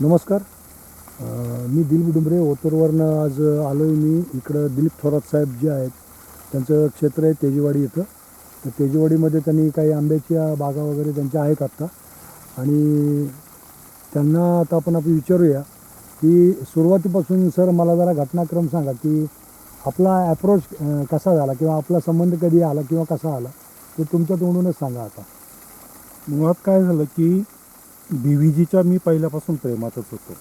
नमस्कार. मी दिलीप डुंबरे ओतूरवरनं आज आलो आहे मी इकडं दिलीप थोरात साहेब जे आहेत त्यांचं क्षेत्र आहे तेजीवाडी इथं. तर तेजीवाडीमध्ये त्यांनी काही आंब्याच्या बागा वगैरे त्यांच्या आहेत आत्ता आणि त्यांना आता आपण आपण विचारूया की सुरुवातीपासून सर मला जरा घटनाक्रम सांगा की आपला ॲप्रोच कसा झाला किंवा आपला संबंध कधी आला किंवा कसा आला ते तुमच्या तोंडूनच सांगा आता. मुळात काय झालं की बी जीच्या मी पहिल्यापासून प्रेमातच होतो.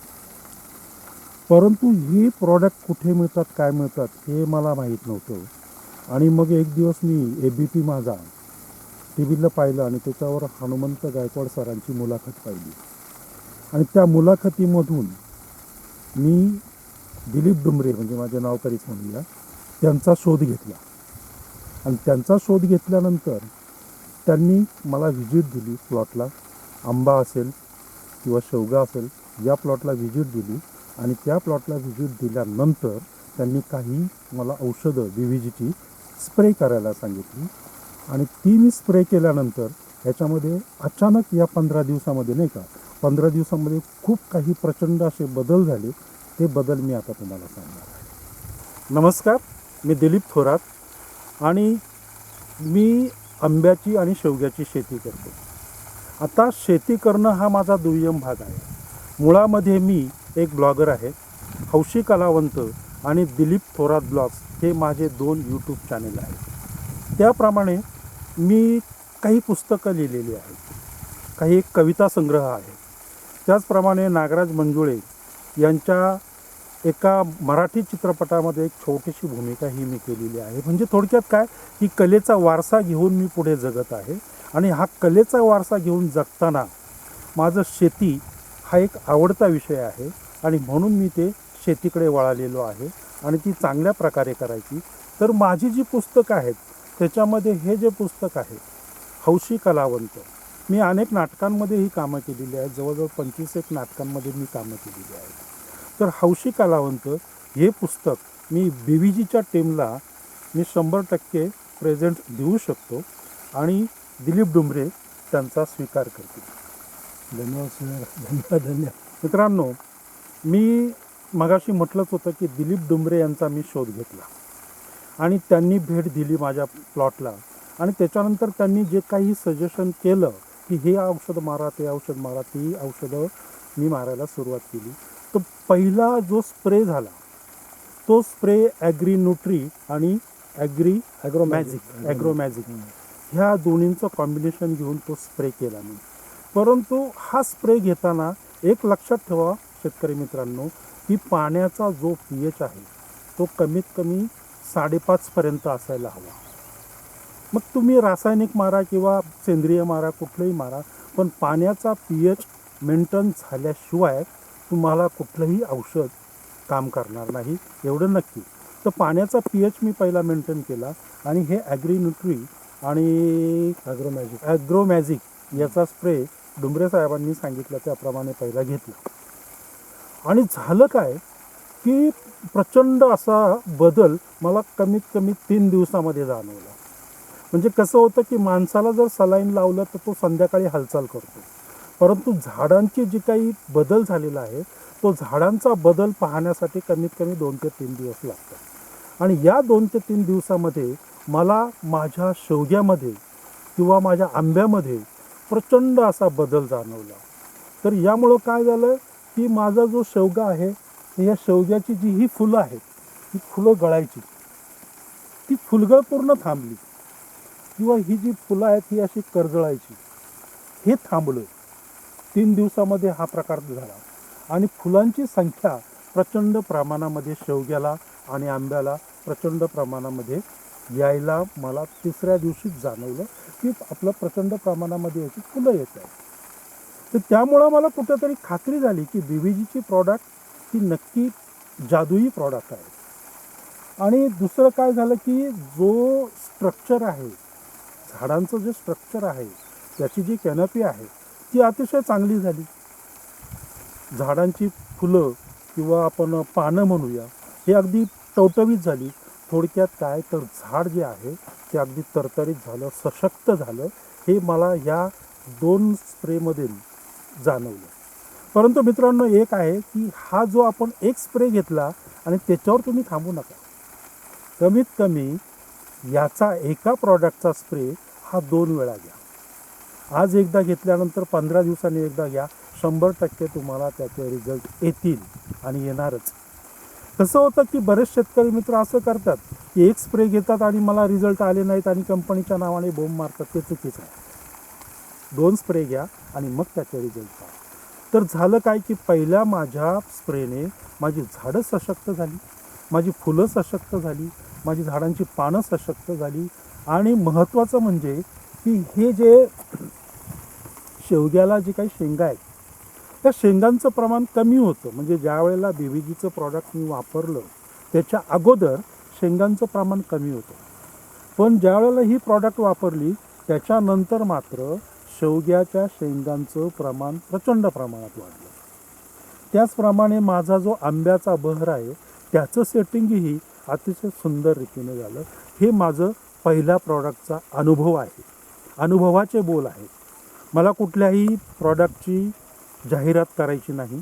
परंतु हे प्रॉडक्ट कुठे मिळतात काय मिळतात हे मला माहीत नव्हतं. आणि मग एक दिवस मी ए बी पी माझा टी व्हीला पाहिलं आणि त्याच्यावर हनुमंत गायकवाड सरांची मुलाखत पाहिली. आणि त्या मुलाखतीमधून मी दिलीप डुमरे म्हणजे माझे नावकरीच म्हणूया त्यांचा शोध घेतला. आणि त्यांचा शोध घेतल्यानंतर त्यांनी मला व्हिजिट दिली प्लॉटला आंबा असेल किंवा शेवगा असेल या प्लॉटला व्हिजिट दिली. आणि त्या प्लॉटला व्हिजिट दिल्यानंतर त्यांनी काही मला औषधं बी व्ही जीची स्प्रे करायला सांगितली. आणि ती मी स्प्रे केल्यानंतर ह्याच्यामध्ये अचानक या पंधरा दिवसामध्ये नाही का पंधरा दिवसामध्ये खूप काही प्रचंड असे बदल झाले. ते बदल मी आता तुम्हाला सांगणार आहे. नमस्कार मी दिलीप थोरात आणि मी आंब्याची आणि शेवग्याची शेती करतो. आता शेती करणं हा माझा दुय्यम भाग आहे. मुळामध्ये मी एक ब्लॉगर आहे हौशी कलावंत आणि दिलीप थोरात ब्लॉग्स हे माझे दोन यूट्यूब चॅनेल आहेत. त्याप्रमाणे मी काही पुस्तकं लिहिलेली आहेत काही एक कविता संग्रह आहे. त्याचप्रमाणे नागराज मंजुळे यांच्या एका मराठी चित्रपटामध्ये एक छोटीशी भूमिका ही मी केलेली आहे. म्हणजे थोडक्यात काय? की कलेचा वारसा घेऊन मी पुढे जगत आहे. आणि हा कलेचा वारसा घेऊन जगताना माझं शेती हा एक आवडता विषय आहे. आणि म्हणून मी ते शेतीकडे वळालेलो आहे आणि ती चांगल्या प्रकारे करायची. तर माझी जी पुस्तकं आहेत त्याच्यामध्ये हे जे पुस्तक आहे हौशी कलावंत. मी अनेक नाटकांमध्येही कामं केलेली आहेत. जवळजवळ पंचवीस एक नाटकांमध्ये मी कामं केलेली आहेत. तर हौशी कलावंत हे पुस्तक मी बी व्ही जीच्या टीमला मी शंभर टक्के प्रेझेंट देऊ शकतो. आणि दिलीप डुंबरे त्यांचा स्वीकार करतील. धन्यवाद सर धन्यवाद धन्यवाद. मित्रांनो मी मगाशी म्हटलंच होतं की दिलीप डुंबरे यांचा मी शोध घेतला. आणि त्यांनी भेट दिली माझ्या प्लॉटला. आणि त्याच्यानंतर त्यांनी जे काही सजेशन केलं की हे औषध मारा ते औषध मारा ती औषधं मी मारायला सुरुवात केली. तर पहिला जो स्प्रे झाला तो स्प्रे ॲग्री न्यूट्री आणि Agri Agro Magic Agro Magic ह्या दोन्हींचं कॉम्बिनेशन घेऊन तो स्प्रे केला मी. परंतु हा स्प्रे घेताना एक लक्षात ठेवा शेतकरी मित्रांनो की पाण्याचा जो पी एच आहे तो कमीत कमी साडेपाचपर्यंत असायला हवा. मग तुम्ही रासायनिक मारा किंवा सेंद्रिय मारा कुठलंही मारा पण पाण्याचा पी एच मेंटेन झाल्याशिवाय तुम्हाला कुठलंही औषध काम करणार नाही एवढं नक्की. तर पाण्याचा पी एच मी पहिला मेंटेन केला आणि हे ॲग्रीन्युट्री आणि ॲग्रो मॅजिक ॲग्रो मॅजिक याचा स्प्रे डुंबरे साहेबांनी सांगितलं त्याप्रमाणे पहिला घेतला. आणि झालं काय की प्रचंड असा बदल मला कमीत कमी तीन दिवसामध्ये जाणवला. म्हणजे कसं होतं की माणसाला जर सलाईन लावलं तर तो संध्याकाळी हालचाल करतो. परंतु झाडांची जी काही बदल झालेला आहे तो झाडांचा बदल पाहण्यासाठी कमीत कमी दोन ते तीन दिवस लागतात. आणि या दोन ते तीन दिवसामध्ये मला माझ्या शेवग्यामध्ये किंवा माझ्या आंब्यामध्ये प्रचंड असा बदल जाणवला. तर यामुळं काय झालं की माझा जो शेवगा आहे या शेवग्याची जी ही फुलं आहेत ही फुलं गळायची. ती फुलगळ पूर्ण थांबली. किंवा ही जी फुलं आहेत ही अशी करजळायची. हे थांबलं. तीन दिवसामध्ये हा प्रकार झाला. आणि फुलांची संख्या प्रचंड प्रमाणामध्ये शेवग्याला आणि आंब्याला प्रचंड प्रमाणामध्ये यायला मला तिसऱ्या दिवशीच जाणवलं की आपलं प्रचंड प्रमाणामध्ये याची फुलं येत आहेत. तर त्यामुळं मला कुठेतरी खात्री झाली की बी व्ही जीची प्रॉडक्ट ही नक्की जादुई प्रॉडक्ट आहे. आणि दुसरं काय झालं की जो स्ट्रक्चर आहे झाडांचं जे स्ट्रक्चर आहे त्याची जी कॅनपी आहे ती अतिशय चांगली झाली. झाडांची फुलं किंवा आपण पानं म्हणूया हे अगदी टवटवीत झाली. थोडक्यात काय तर झाड जे आहे ते अगदी तरतरीत झालं सशक्त झालं हे मला या दोन स्प्रेमध्ये जाणवलं. परंतु मित्रांनो एक आहे की हा जो आपण एक स्प्रे घेतला आणि त्याच्यावर तुम्ही थांबू नका. कमीत कमी याचा एका प्रॉडक्टचा स्प्रे हा दोन वेळा घ्या. आज एकदा घेतल्यानंतर पंधरा दिवसांनी एकदा घ्या. शंभर टक्के तुम्हाला त्याचे रिझल्ट येतील आणि येणारच. कसं होतं की बरेच शेतकरी मित्र असं करतात की एक स्प्रे घेतात आणि मला रिझल्ट आले नाहीत आणि कंपनीच्या नावाने बोंब मारतात ते चुकीचं आहे. दोन स्प्रे घ्या आणि मग त्याचे रिझल्ट पहा. तर झालं काय की पहिल्या माझ्या स्प्रेने माझी झाडं सशक्त झाली माझी फुलं सशक्त झाली माझी झाडांची पानं सशक्त झाली आणि महत्त्वाचं म्हणजे की हे जे शेवग्याला जे काही शेंगा आहेत त्या शेंगांचं प्रमाण कमी होतं. म्हणजे ज्या वेळेला बीव्हीजीचं प्रॉडक्ट मी वापरलं त्याच्या अगोदर शेंगांचं प्रमाण कमी होतं. पण ज्या वेळेला ही प्रॉडक्ट वापरली त्याच्यानंतर मात्र शेवग्याच्या शेंगांचं प्रमाण प्रचंड प्रमाणात वाढलं. त्याचप्रमाणे माझा जो आंब्याचा बहर आहे त्याचं सेटिंगही अतिशय सुंदर रीतीने झालं. हे माझं पहिल्या प्रॉडक्टचा अनुभव आहे. अनुभवाचे बोल आहेत. मला कुठल्याही प्रॉडक्टची जाहिरात करायची नाही.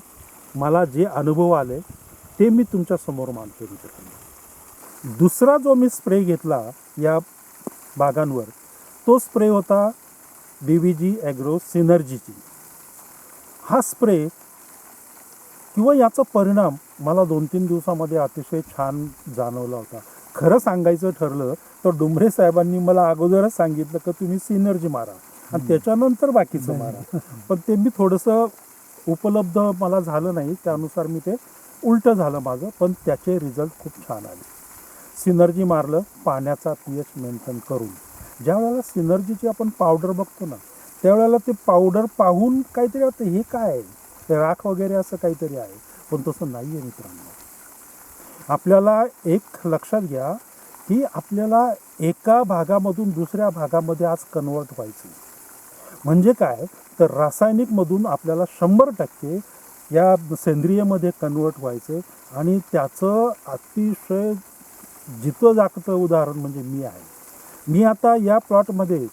मला जे अनुभव आले ते मी तुमच्यासमोर मित्रांनो दुसरा जो मी स्प्रे घेतला या बागांवर तो स्प्रे होता बी व्ही जी ॲग्रो सिनर्जीची हा स्प्रे किंवा याचा परिणाम मला दोन तीन दिवसामध्ये अतिशय छान जाणवला होता. खरं सांगायचं ठरलं तर डुंबरे साहेबांनी मला अगोदरच सांगितलं की तुम्ही सिनर्जी मारा आणि त्याच्यानंतर बाकीचं मारा. पण ते मी थोडंसं उपलब्ध मला झालं नाही त्यानुसार मी ते उलटं झालं माझं पण त्याचे रिझल्ट खूप छान आले. सिनर्जी मारलं पाण्याचा पी एच मेंटेन करून. ज्या वेळेला सिनर्जीची आपण पावडर बघतो ना त्यावेळेला ते पावडर पाहून काहीतरी वाटतं हे काय आहे? ते राख वगैरे असं काहीतरी आहे. पण तसं नाही आहे मित्रांनो. आपल्याला एक लक्षात घ्या की आपल्याला एका भागामधून दुसऱ्या भागामध्ये आज कन्वर्ट व्हायचं. म्हणजे काय? तर रासायनिकमधून आपल्याला शंभर टक्के या सेंद्रियमध्ये कन्वर्ट व्हायचं आणि त्याचं अतिशय जितं जागतं उदाहरण म्हणजे मी आहे. मी आता या प्लॉटमध्ये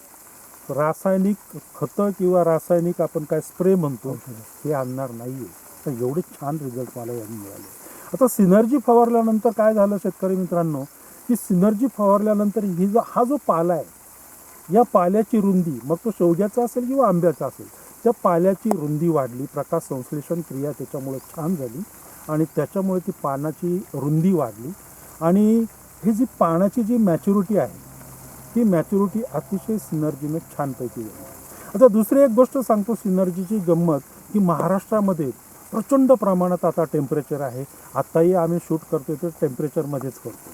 रासायनिक खतं किंवा रासायनिक आपण काय स्प्रे म्हणतो हे आणणार नाही आहे तर एवढे छान रिझल्ट मला यांनी मिळाले. आता सिनर्जी फवारल्यानंतर काय झालं शेतकरी मित्रांनो? की सिनर्जी फवारल्यानंतर ही जो हा जो पाला आहे या पाल्याची रुंदी मग तो शेवग्याचा असेल किंवा आंब्याचा असेल त्या पाल्याची रुंदी वाढली प्रकाश संश्लेषण क्रिया त्याच्यामुळे छान झाली आणि त्याच्यामुळे ती पानाची रुंदी वाढली. आणि ही जी पानाची जी मॅच्युरिटी आहे ती मॅच्युरिटी अतिशय सिनर्जीने छानपैकी झाली आता दुसरी एक गोष्ट सांगतो सिनर्जीची गंमत की महाराष्ट्रामध्ये प्रचंड प्रमाणात आता टेम्परेचर आहे. आत्ताही आम्ही शूट करतो ते टेम्परेचरमध्येच करतो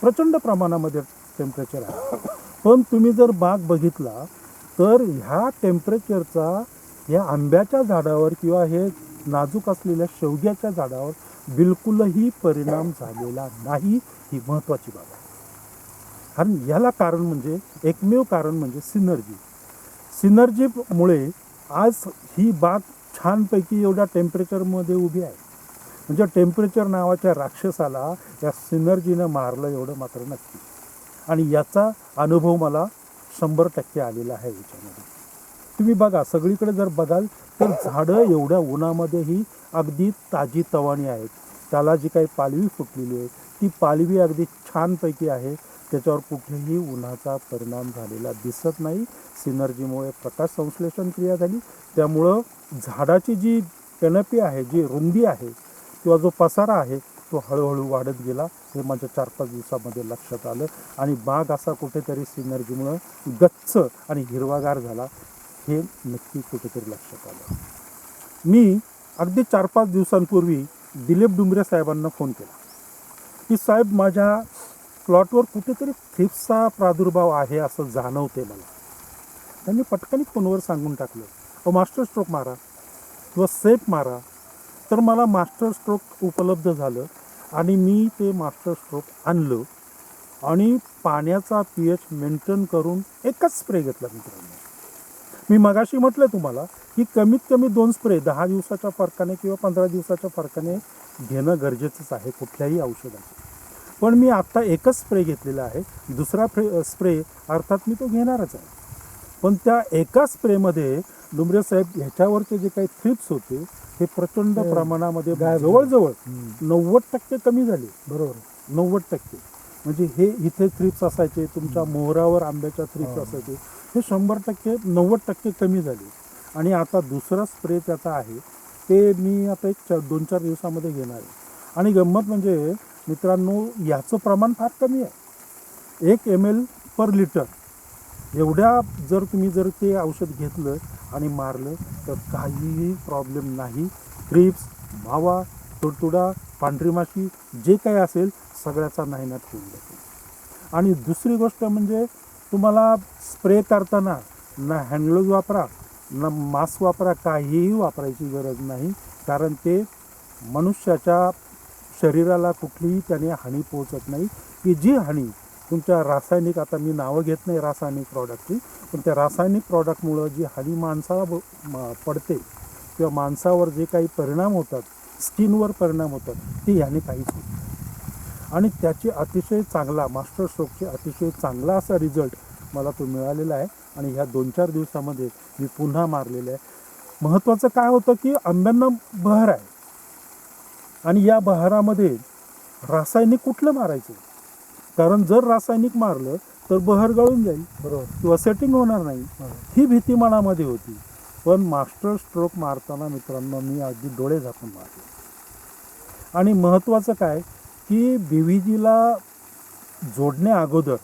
प्रचंड प्रमाणामध्ये टेम्परेचर आहे. पण तुम्ही जर बाग बघितला तर ह्या टेम्परेचरचा या आंब्याच्या झाडावर किंवा हे नाजूक असलेल्या शेवग्याच्या झाडावर बिलकुलही परिणाम झालेला नाही ही महत्त्वाची बाब आहे. कारण याला कारण म्हणजे एकमेव कारण म्हणजे सिनर्जी सिनर्जीमुळे आज ही बाग छानपैकी एवढ्या टेम्परेचरमध्ये उभी आहे. म्हणजे टेम्परेचर नावाच्या राक्षसाला या सिनर्जीनं मारलं एवढं मात्र नक्की. आणि याचा अनुभव मला शंभर टक्के आलेला आहे याच्यामध्ये. तुम्ही बघा सगळीकडे जर बघाल तर झाडं एवढ्या उन्हामध्येही अगदी ताजी तवाणी आहेत. त्याला जी काही पालवी फुटलेली आहे ती पालवी अगदी छानपैकी आहे. त्याच्यावर कुठेही उन्हाचा परिणाम झालेला दिसत नाही. सिनर्जीमुळे प्रकाश संश्लेषण क्रिया झाली. त्यामुळं झाडाची जी कॅनपी आहे जी रुंदी आहे किंवा जो पसारा आहे तो हळूहळू वाढत गेला. हे माझ्या चार पाच दिवसामध्ये लक्षात आलं. आणि बाग असा कुठेतरी सिनर्जीमुळं गच्च आणि हिरवागार झाला हे नक्की कुठेतरी लक्षात आलं. मी अगदी चार पाच दिवसांपूर्वी दिलीप डुंबरे साहेबांना फोन केला. की साहेब माझ्या प्लॉटवर कुठेतरी थ्रिप्सचा प्रादुर्भाव आहे असं जाणवते मला. त्यांनी पटकन फोनवर सांगून टाकलं. अहो मास्टर स्ट्रोक मारा किंवा सेफ मारा. तर मला मास्टर स्ट्रोक उपलब्ध झालं आणि मी ते मास्टर स्ट्रोक आणलं आणि पाण्याचा पी एच मेंटेन करून एकच स्प्रे घेतला मित्रांनो. मी मगाशी म्हटलं तुम्हाला की कमीत कमी दोन स्प्रे दहा दिवसाच्या फरकाने किंवा पंधरा दिवसाच्या फरकाने घेणं गरजेचंच आहे कुठल्याही औषधाचं. पण मी आत्ता एकच स्प्रे घेतलेला आहे दुसरा फ्रे स्प्रे अर्थात मी तो घेणारच आहे. पण त्या एका स्प्रेमध्ये डुमरे साहेब ह्याच्यावरचे जे काही थ्रिप्स होते हे प्रचंड हे. प्रमाणामध्ये गायब जवळजवळ हम्म. नव्वद टक्के कमी झाले. बरोबर. नव्वद टक्के. म्हणजे हे इथे थ्रिप्स असायचे तुमच्या मोहरावर आंब्याच्या थ्रिप्स हा. असायचे. हे शंभर टक्के नव्वद टक्के कमी झाले. आणि आता दुसरा स्प्रे त्याचा आहे ते मी आता एक च- दोन चार दिवसामध्ये घेणार आहे. आणि गंमत म्हणजे मित्रांनो याचं प्रमाण फार कमी आहे. एक एम एल पर लिटर एवढ्या जर तुम्ही जर ते औषध घेतलं आणि मारलं तर काहीही प्रॉब्लेम नाही. क्रिप्स मावा तुडतुडा पांढरी माशी जे काही असेल सगळ्याचा नायनाट होऊन जातो. आणि दुसरी गोष्ट म्हणजे तुम्हाला स्प्रे करताना ना हँडग्लोज वापरा ना मास्क वापरा काहीही वापरायची गरज नाही. कारण ते मनुष्याच्या शरीराला कुठलीही त्याने हानी पोहोचत नाही. की जी हानी तुमच्या रासायनिक आता मी नावं घेत नाही रासायनिक प्रॉडक्टची पण त्या रासायनिक प्रॉडक्टमुळं जी हानी माणसाला पडते किंवा माणसावर जे काही परिणाम होतात स्किनवर परिणाम होतात ते ह्याने काहीच होत आणि त्याची अतिशय चांगला मास्टर स्ट्रोकचे अतिशय चांगला असा रिझल्ट मला तो मिळालेला आहे. आणि ह्या दोन चार दिवसामध्ये मी पुन्हा मारलेलं आहे. महत्त्वाचं काय होतं की आंब्यांना बहर आहे. आणि या बहारामध्ये रासायनिक कुठलं मारायचं? कारण जर रासायनिक मारलं तर बहर गळून जाईल. बरोबर. किंवा सेटिंग होणार नाही. हा. भीती मनामध्ये होती. पण मास्टर स्ट्रोक मारताना मित्रांनो मी अगदी डोळे झाकून मारले आणि महत्त्वाचं काय की बी व्ही जीला जोडण्या अगोदर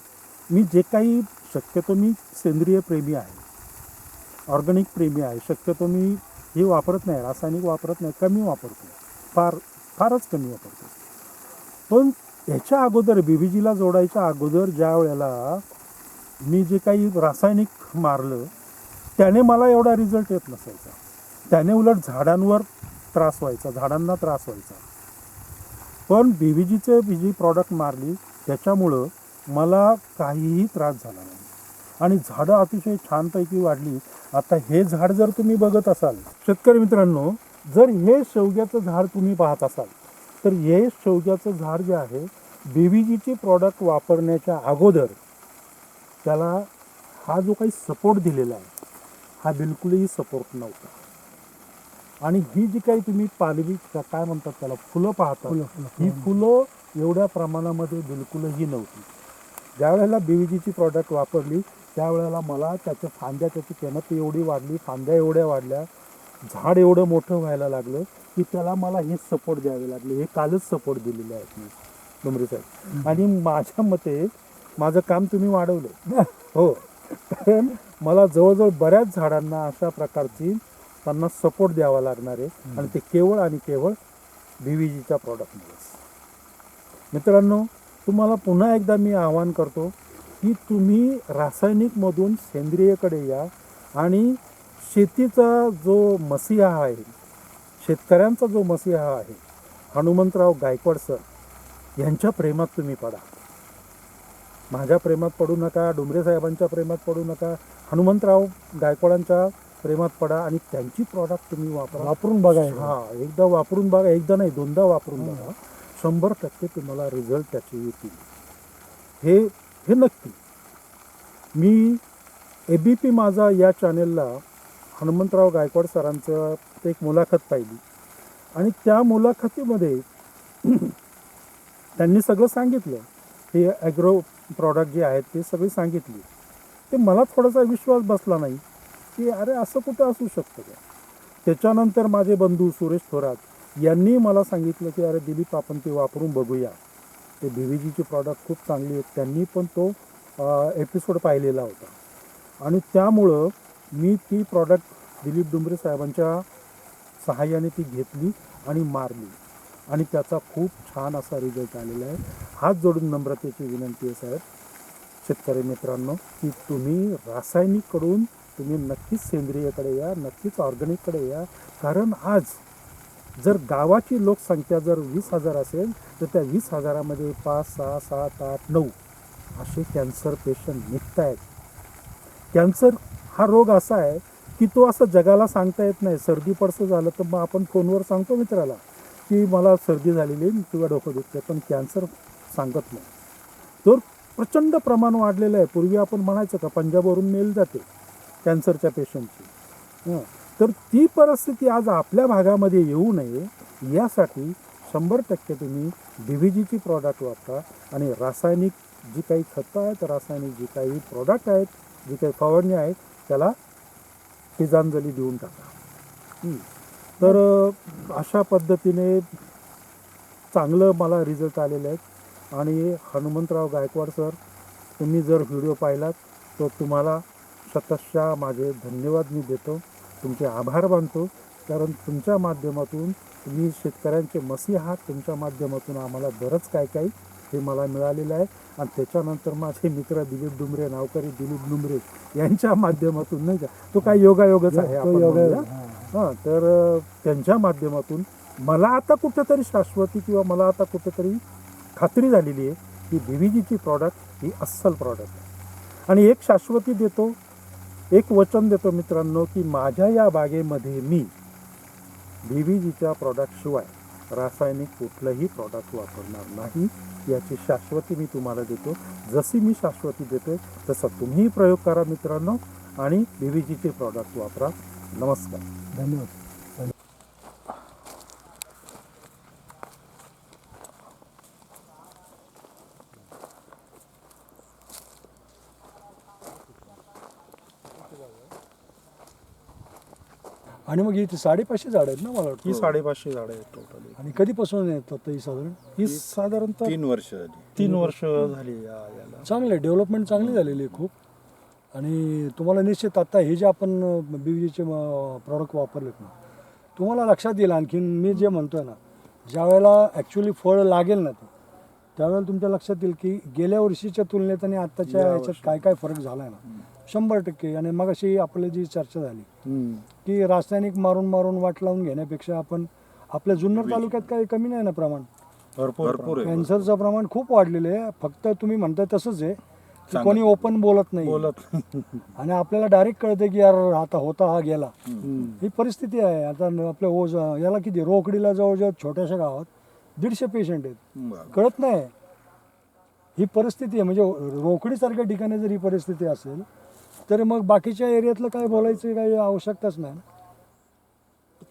मी जे काही शक्यतो मी सेंद्रिय प्रेमी आहे ऑर्गॅनिक प्रेमी आहे शक्यतो मी हे वापरत नाही रासायनिक वापरत नाही कमी वापरतो. फार फारच कमी वापरतो. पण याच्या अगोदर बीबीजीला जोडायच्या अगोदर ज्या वेळेला मी जे काही रासायनिक मारलं त्याने मला एवढा रिझल्ट येत नसायचा. त्याने उलट झाडांवर त्रास व्हायचा झाडांना त्रास व्हायचा. पण बीबीजीचे बी जी प्रॉडक्ट मारली त्याच्यामुळं मला काहीही त्रास झाला नाही. आणि झाडं अतिशय छानपैकी वाढली. आता हे झाड जर तुम्ही बघत असाल शेतकरी मित्रांनो जर हे शेवग्याचं झाड तुम्ही पाहत असाल तर हे शेवग्याचं झाड जे आहे बी व्ही जीचे प्रॉडक्ट वापरण्याच्या अगोदर त्याला हा जो काही सपोर्ट दिलेला आहे हा बिलकुलही सपोर्ट नव्हता. आणि ही जी काही तुम्ही पालवी काय म्हणतात त्याला फुलं पाहता ही फुलं. एवढ्या प्रमाणामध्ये बिलकुलही नव्हती. ज्यावेळेला बीव्हीजीची प्रॉडक्ट वापरली त्यावेळेला मला त्याच्या फांद्या त्याची किंमत एवढी वाढली फांद्या एवढ्या वाढल्या झाड एवढं मोठं व्हायला लागलं की त्याला मला हे सपोर्ट द्यावे लागले. हे कालच सपोर्ट दिलेले आहेत मी डुमरे साहेब. आणि माझ्या मते माझं काम तुम्ही वाढवलं. हो. कारण मला जवळजवळ बऱ्याच झाडांना अशा प्रकारची त्यांना सपोर्ट द्यावा लागणार आहे. आणि ते केवळ आणि केवळ बी व्ही जीच्या प्रॉडक्टमुळेच मित्रांनो तुम्हाला पुन्हा एकदा मी आवाहन करतो की तुम्ही रासायनिकमधून सेंद्रियकडे या आणि शेतीचा जो मसिहा आहे शेतकऱ्यांचा जो मसिहा आहे हनुमंतराव गायकवाड सर यांच्या प्रेमात तुम्ही पडा. माझ्या प्रेमात पडू नका डुमरे साहेबांच्या प्रेमात पडू नका हनुमंतराव गायकवाडांच्या प्रेमात पडा आणि त्यांची प्रॉडक्ट तुम्ही वापरा. वापरून बघायला हा एकदा वापरून बघा एकदा नाही दोनदा वापरून. बघा. शंभर टक्के तुम्हाला रिझल्ट त्याचे येतील. हे हे नक्की. मी ए बी पी माझा या चॅनेलला हनुमंतराव गायकवाड सरांचं एक मुलाखत पाहिली. आणि त्या मुलाखतीमध्ये त्यांनी सगळं सांगितलं. हे ॲग्रो प्रॉडक्ट जे आहेत ते सगळे सांगितले. ते मला थोडासा विश्वास बसला नाही की अरे असं कुठं असू शकतं का? त्याच्यानंतर माझे बंधू सुरेश थोरात यांनी मला सांगितलं की अरे दिलीप आपण ते वापरून बघूया. ते बीव्हीजीचे प्रॉडक्ट खूप चांगली आहेत. त्यांनी पण तो एपिसोड पाहिलेला होता. आणि त्यामुळं मी ती प्रॉडक्ट दिलीप डुंबरे साहेबांच्या सहाय्याने ती घेतली आणि मारली. आणि त्याचा खूप छान असा रिझल्ट आलेला आहे. हात जोडून नम्रतेची विनंती आहे साहेब. शेतकरी मित्रांनो की तुम्ही रासायनिककडून तुम्ही नक्कीच सेंद्रियकडे या नक्कीच ऑर्गॅनिककडे या. कारण आज जर गावाची लोकसंख्या जर वीस हजार असेल तर त्या वीस हजारामध्ये पाच सहा सात आठ नऊ असे कॅन्सर पेशंट निघत आहेत कॅन्सर हा रोग असा आहे की तो असं जगाला सांगता येत नाही. सर्दी पडसं झालं तर मग आपण फोनवर सांगतो मित्राला की मला सर्दी झालेली आहे किंवा डोकं दुखते पण कॅन्सर सांगत नाही. तर प्रचंड प्रमाण वाढलेलं आहे. पूर्वी आपण म्हणायचं का पंजाबवरून मेल जाते कॅन्सरच्या पेशंटची. हं. तर ती परिस्थिती आज आपल्या भागामध्ये येऊ नये यासाठी शंभर टक्के तुम्ही डी व्ही जीची प्रॉडक्ट वापरा आणि रासायनिक जी काही खतं आहेत रासायनिक जी काही प्रॉडक्ट आहेत जी काही फवारणी आहेत त्याला तिजांजली देऊन टाका. तर अशा पद्धतीने चांगलं मला रिझल्ट आलेले आहेत. आणि हनुमंतराव गायकवाड सर तुम्ही जर व्हिडिओ पाहिलात तर तुम्हाला शतशः माझे धन्यवाद मी देतो. तुमचे आभार मानतो. कारण तुमच्या माध्यमातून तुम्ही शेतकऱ्यांचे मसी आहात. तुमच्या माध्यमातून आम्हाला बरंच काय काही हे मला मिळालेलं आहे आणि त्याच्यानंतर माझे मित्र दिलीप डुमरे नावकरी दिलीप डुमरे यांच्या माध्यमातून नाही का तो काय योगायोगच आहे. हा. तर त्यांच्या माध्यमातून मला आता कुठेतरी शाश्वती किंवा मला आता कुठेतरी खात्री झालेली आहे की बीव्हीजीची प्रॉडक्ट ही अस्सल प्रॉडक्ट आहे आणि एक शाश्वती देतो एक वचन देतो मित्रांनो की माझ्या या बागेमध्ये मी बीव्हीजीच्या प्रॉडक्टशिवाय रासायनिक कुठलंही प्रॉडक्ट वापरणार नाही. याची शाश्वती मी तुम्हाला देतो. जशी मी शाश्वती देते तसा तुम्हीही प्रयोग करा मित्रांनो. आणि बीव्हीजीचे प्रॉडक्ट वापरा. नमस्कार. धन्यवाद. आणि मग इथे साडेपाचशे झाड आहेत ना मला वाटतं. ही साडेपाचशे झाडं आहेत टोटली आणि कधीपासून येतात ही साधारण? ही साधारणतः तीन वर्ष झाली. तीन वर्ष झाली या याला. चांगलं डेव्हलपमेंट चांगली झालेली आहे खूप. आणि तुम्हाला निश्चित आता हे जे आपण बीवीचे प्रॉडक्ट वापरलेत ना तुम्हाला लक्षात येईल आणखीन मी जे म्हणतोय ना ज्या वेळेला ॲक्च्युली फळ लागेल ना ते त्यावेळेला तुमच्या लक्षात येईल की गेल्या वर्षीच्या तुलनेत आणि आत्ताच्या याच्यात. काय काय फरक झाला आहे ना शंभर टक्के. आणि मग अशी आपली जी चर्चा झाली हम्म. की रासायनिक मारून मारून वाट लावून घेण्यापेक्षा आपण आपल्या जुन्नर तालुक्यात काही कमी नाही ना प्रमाण? भरपूर भरपूर आहे. कॅन्सरचं प्रमाण खूप वाढलेलं आहे. फक्त तुम्ही म्हणताय तसंच आहे की कोणी ओपन बोलत नाही. बोलत आणि आपल्याला डायरेक्ट कळतं की यार आता होता हा गेला. हम्म. ही परिस्थिती आहे. आता न- आपल्या ओझ याला किती रोकडीला जवळजवळ छोट्याशा गावात दीडशे पेशंट आहेत. बरं. कळत नाही. ही परिस्थिती आहे. म्हणजे रोकडीसारख्या ठिकाणी जर ही परिस्थिती असेल तर मग बाकीच्या एरियातलं काय बोलायचं काही आवश्यकताच नाही.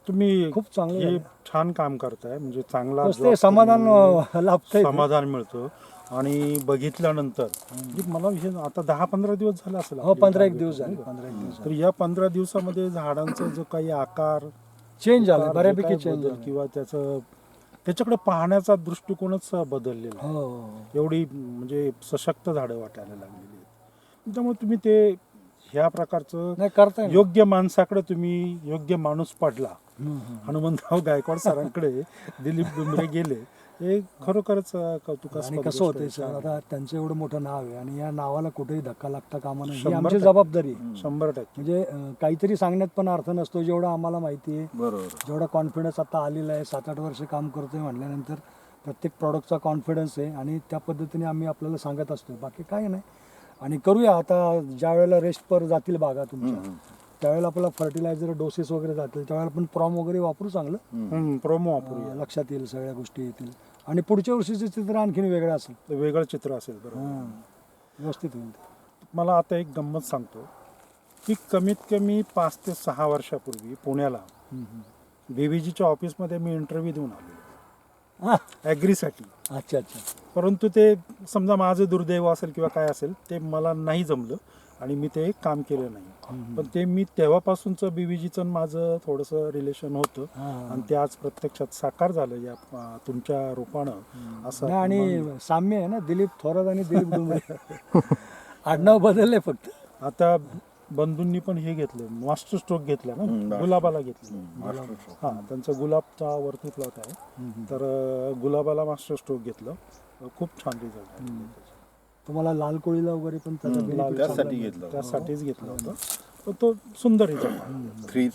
तुम्ही खूप चांगलं हे. छान काम करताय म्हणजे चांगला बस job ते समाधान तुम्ही- लाभतंय. समाधान मिळतं. आणि बघितल्यानंतर म्हणजे मला विशेष आता दहा पंधरा दिवस झाला असेल हो आपली पंधरा एक दिवस झाले? पंधरा एक दिवस तर या पंधरा दिवसामध्ये झाडांचा जो काही आकार चेंज झालं आकार, बऱ्यापैकी चेंज बदल झालं. किंवा त्याचं त्याच्याकडे पाहण्याचा दृष्टिकोनच बदललेला आहे. हो. एवढी म्हणजे सशक्त झाडं वाटायला लागलेली आहेत. त्यामुळे तुम्ही ते ह्या प्रकारचं नाही करताय ना. योग्य माणसाकडे तुम्ही योग्य माणूस पडला हम्म, हम्म. हनुमंतराव गायकवाड सरांकडे दिलीप डुंबरे गेले हे खरोखरच अं, कौतुकास्पद आणि कसं गोष्ट होतंय आहे. सर आता त्यांचं एवढं मोठं नाव आहे आणि या नावाला कुठेही धक्का लागता कामा नये ही शंभर आमची टक्के. जबाबदारी आहे. शंभर टक्के म्हणजे अं, काहीतरी सांगण्यात पण अर्थ नसतो जेवढं आम्हाला माहिती आहे बरोबर जेवढा कॉन्फिडन्स आता आलेला आहे सात आठ वर्ष काम करतोय म्हणल्यानंतर प्रत्येक प्रॉडक्टचा कॉन्फिडन्स आहे आणि त्या पद्धतीने आम्ही आपल्याला सांगत असतो बाकी काय नाही आणि करूया आता ज्या वेळेला रेस्ट पर जातील बागा तुमच्या. त्यावेळेला आपल्याला फर्टिलायझर डोसेस वगैरे जातील त्यावेळेला आपण प्रॉम वगैरे वापरू चांगलं? प्रोमो वापरूया लक्षात येईल सगळ्या गोष्टी येतील. आणि पुढच्या वर्षीचं चित्र आणखीन वेगळं असेल. ते वेगळं चित्र असेल बरोबर. व्यवस्थित होईल ते. मला आता एक गंमत सांगतो की कमीत कमी पाच ते सहा वर्षापूर्वी पुण्याला हम्म, हम्म. बीव्हीजीच्या ऑफिसमध्ये मी इंटरव्ह्यू देऊन आलो. ॲग्रीसाठी अच्छा अच्छा. परंतु ते समजा माझं दुर्दैव असेल किंवा काय असेल ते मला नाही जमलं आणि मी ते काम केलं नाही. पण ते मी तेव्हापासूनचं बीव्हीजीचं माझं थोडंसं रिलेशन होतं. आणि ते आज प्रत्यक्षात साकार झालं या तुमच्या रूपानं. असं आणि साम्य आहे ना दिलीप थोरात आणि दिलीप डोंगरे. आडनाव बदलले फक्त. आता बंधूंनी पण हे घेतलं मास्टर स्ट्रोक घेतला ना गुलाबाला घेतलं. Master stroke. हा त्यांचा गुलाबचा वरती प्लॉट आहे. तर गुलाबाला मास्टर स्ट्रोक घेतलं. खूप छान रिझल्ट आहे. तुम्हाला लाल कोळीला वगैरे पण त्यासाठी घेतलं. त्यासाठीच घेतलं होतं. पण तो सुंदर रिझल्ट थ्रीज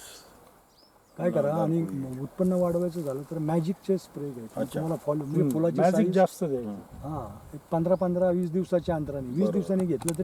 काय करा आणि उत्पन्न वाढवायचं झालं तर मॅजिकचे स्प्रे घ्यायचे. तुम्हाला फॉलो म्हणजे फुलाची जास्त द्यायचं. हा एक पंधरा पंधरा वीस दिवसाच्या अंतराने. वीस. दिवसांनी घेतलं तर